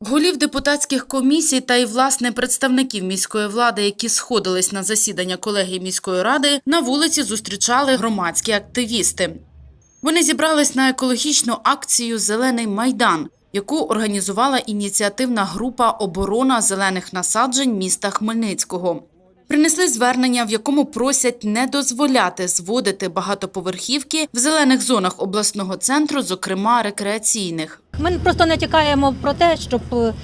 Голів депутатських комісій та й власне представників міської влади, які сходились на засідання колегії міської ради, на вулиці зустрічали громадські активісти. Вони зібрались на екологічну акцію Зелений майдан, яку організувала ініціативна група Оборона зелених насаджень міста Хмельницького. Принесли звернення, в якому просять не дозволяти зводити багатоповерхівки в зелених зонах обласного центру, зокрема рекреаційних. Ми просто натякаємо про те, щоб е,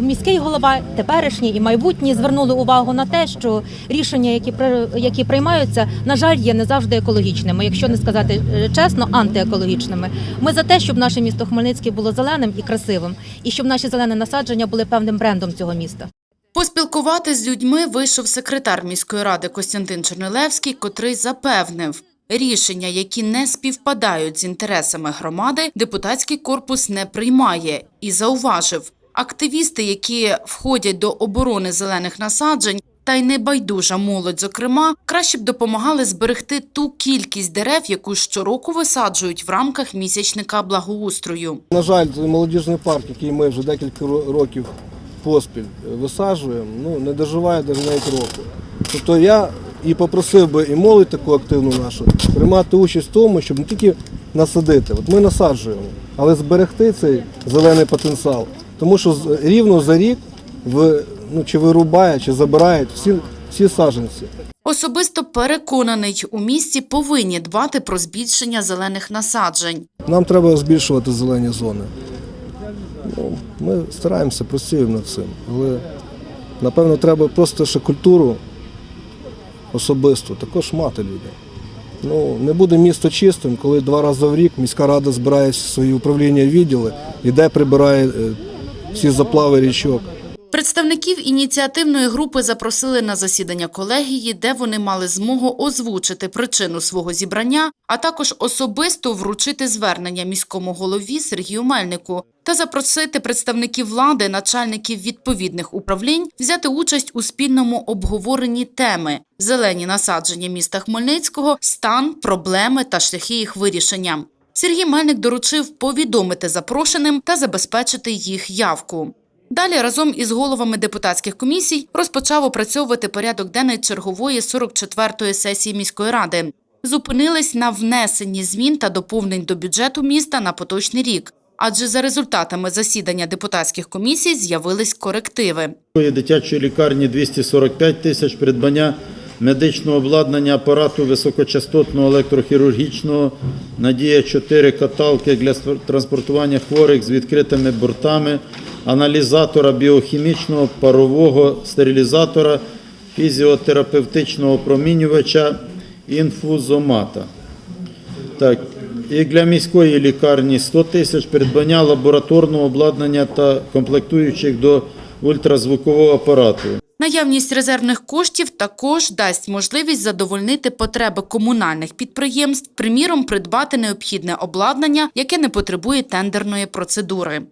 міський голова, теперішній і майбутній звернули увагу на те, що рішення, які які приймаються, на жаль, є не завжди екологічними, якщо не сказати е, чесно, антиекологічними. Ми за те, щоб наше місто Хмельницький було зеленим і красивим, і щоб наші зелені насадження були певним брендом цього міста. Поспілкувати з людьми вийшов секретар міської ради Костянтин Чернилевський, котрий запевнив, рішення, які не співпадають з інтересами громади, депутатський корпус не приймає і зауважив, активісти, які входять до оборони зелених насаджень. Та й небайдужа молодь, зокрема, краще б допомагали зберегти ту кількість дерев, яку щороку висаджують в рамках місячника благоустрою. На жаль, молодіжний парк, який ми вже декілька років поспіль висаджуємо, ну не доживає навіть року. Тобто я і попросив би і молодь таку активну нашу приймати участь в тому, щоб не тільки насадити. От ми насаджуємо, але зберегти цей зелений потенціал. Тому що рівно за рік в, ну, чи вирубає, чи забирають всі, всі саджанці. Особисто переконаний, у місті повинні дбати про збільшення зелених насаджень. Нам треба збільшувати зелені зони. Ну, ми стараємося, працюємо над цим. Але напевно треба просто ще культуру особисту також мати людей. Ну, не буде місто чистим, коли два рази в рік міська рада збирає свої управління відділи, іде прибирає е, всі заплави річок. Представників ініціативної групи запросили на засідання колегії, де вони мали змогу озвучити причину свого зібрання, а також особисто вручити звернення міському голові Сергію Мельнику та запросити представників влади, начальників відповідних управлінь взяти участь у спільному обговоренні теми зелені насадження міста Хмельницького, стан, проблеми та шляхи їх вирішення. Сергій Мельник доручив повідомити запрошеним та забезпечити їх явку. Далі разом із головами депутатських комісій розпочав опрацьовувати порядок денний чергової 44-ї сесії міської ради. Зупинились на внесенні змін та доповнень до бюджету міста на поточний рік. Адже за результатами засідання депутатських комісій з'явились корективи. Дитячої лікарні 245 тисяч, придбання медичного обладнання апарату високочастотного електрохірургічного, надія 4 каталки для транспортування хворих з відкритими бортами, аналізатора біохімічного, парового стерилізатора, фізіотерапевтичного промінювача, інфузомата. Так, і для міської лікарні 100 тисяч придбання лабораторного обладнання та комплектуючих до ультразвукового апарату. Наявність резервних коштів також дасть можливість задовольнити потреби комунальних підприємств, приміром, придбати необхідне обладнання, яке не потребує тендерної процедури.